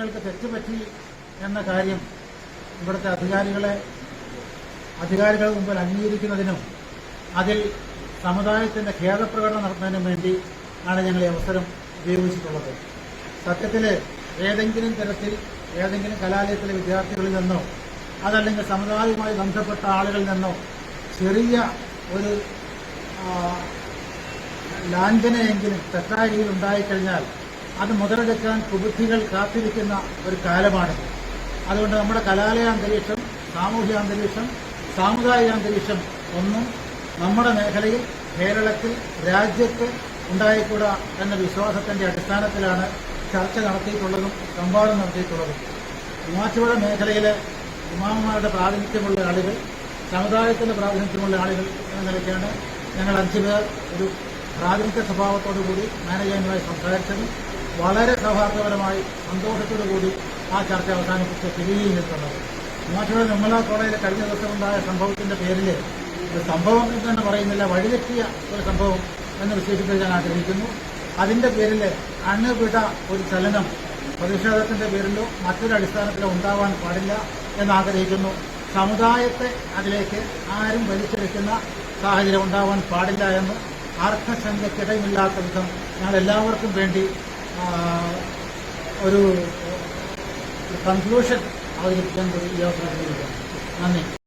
നടത്തി എന്ന കാര്യം ഇവിടുത്തെ അധികാരികളെ അധികാരികളുടെ മുമ്പിൽ അംഗീകരിക്കുന്നതിനും അതിൽ സമുദായത്തിന്റെ ഖേദപ്രകടനം നടത്തുന്നതിനും വേണ്ടി ആണ് ഞങ്ങൾ ഈ അവസരം ഉപയോഗിച്ചിട്ടുള്ളത്. സത്യത്തിൽ ഏതെങ്കിലും തരത്തിൽ ഏതെങ്കിലും കലാലയത്തിലെ വിദ്യാർത്ഥികളിൽ നിന്നോ അതല്ലെങ്കിൽ സമുദായവുമായി ബന്ധപ്പെട്ട ആളുകളിൽ നിന്നോ ചെറിയ ഒരു ലാഞ്ചനയെങ്കിലും തെറ്റായ രീതിയിൽ ഉണ്ടായിക്കഴിഞ്ഞാൽ അത് മുതലെടുക്കാൻ കുബുദ്ധികൾ കാത്തിരിക്കുന്ന ഒരു കാലമാണ് അതുകൊണ്ട് നമ്മുടെ കലാലയ അന്തരീക്ഷം സാമൂഹ്യ അന്തരീക്ഷം സാമുദായിക അന്തരീക്ഷം ഒന്നും നമ്മുടെ മേഖലയിൽ കേരളത്തിൽ രാജ്യത്ത് ഉണ്ടായിക്കൂടാ എന്ന വിശ്വാസത്തിന്റെ അടിസ്ഥാനത്തിലാണ് ചർച്ച നടത്തിയിട്ടുള്ളതും സംവാദം നടത്തിയിട്ടുള്ളതും. മൂവാറ്റുപുഴ മേഖലയിലെ ഇമാമുമാരുടെ പ്രാതിനിധ്യമുള്ള ആളുകൾ സമുദായത്തിന്റെ പ്രാതിനിധ്യമുള്ള ആളുകൾ എന്ന നിലയ്ക്കാണ് ഞങ്ങൾ അഞ്ചു പേർ ഒരു പ്രാതിനിധ്യ സ്വഭാവത്തോടുകൂടി മാനേജ്മെന്റുമായി സംസാരിച്ചതും വളരെ സൗഹാർദ്ദപരമായി സന്തോഷത്തോടു കൂടി ആ ചർച്ച അവസാനിപ്പിച്ച് തിരികെയും നിൽക്കുന്നത്. മൂവാറ്റുപുഴ നിർമ്മല കോളേജിൽ കഴിഞ്ഞ ദിവസമുണ്ടായ സംഭവത്തിന്റെ പേരിൽ ഒരു സംഭവം എന്ന് തന്നെ പറയുന്നില്ല വഴിതെറ്റിയ ഒരു സംഭവം എന്ന് വിശേഷിപ്പിക്കാൻ ഞാൻ ആഗ്രഹിക്കുന്നു. അതിന്റെ പേരിൽ അണ്ണുവിട ഒരു ചലനം പ്രതിഷേധത്തിന്റെ പേരിലോ മറ്റൊരു അടിസ്ഥാനത്തിലോ ഉണ്ടാവാൻ പാടില്ല എന്നാഗ്രഹിക്കുന്നു സമുദായത്തെ അതിലേക്ക് ആരും വലിച്ചെടുക്കുന്ന സാഹചര്യം ഉണ്ടാവാൻ പാടില്ല എന്ന് അർത്ഥശങ്കയ്ക്കിടയില്ലാത്ത വിധം ഞങ്ങൾ എല്ലാവർക്കും വേണ്ടി ഒരു കൺക്ലൂഷൻ അവതരിപ്പിക്കാൻ കൂടി ഈ അവസരം നന്ദി.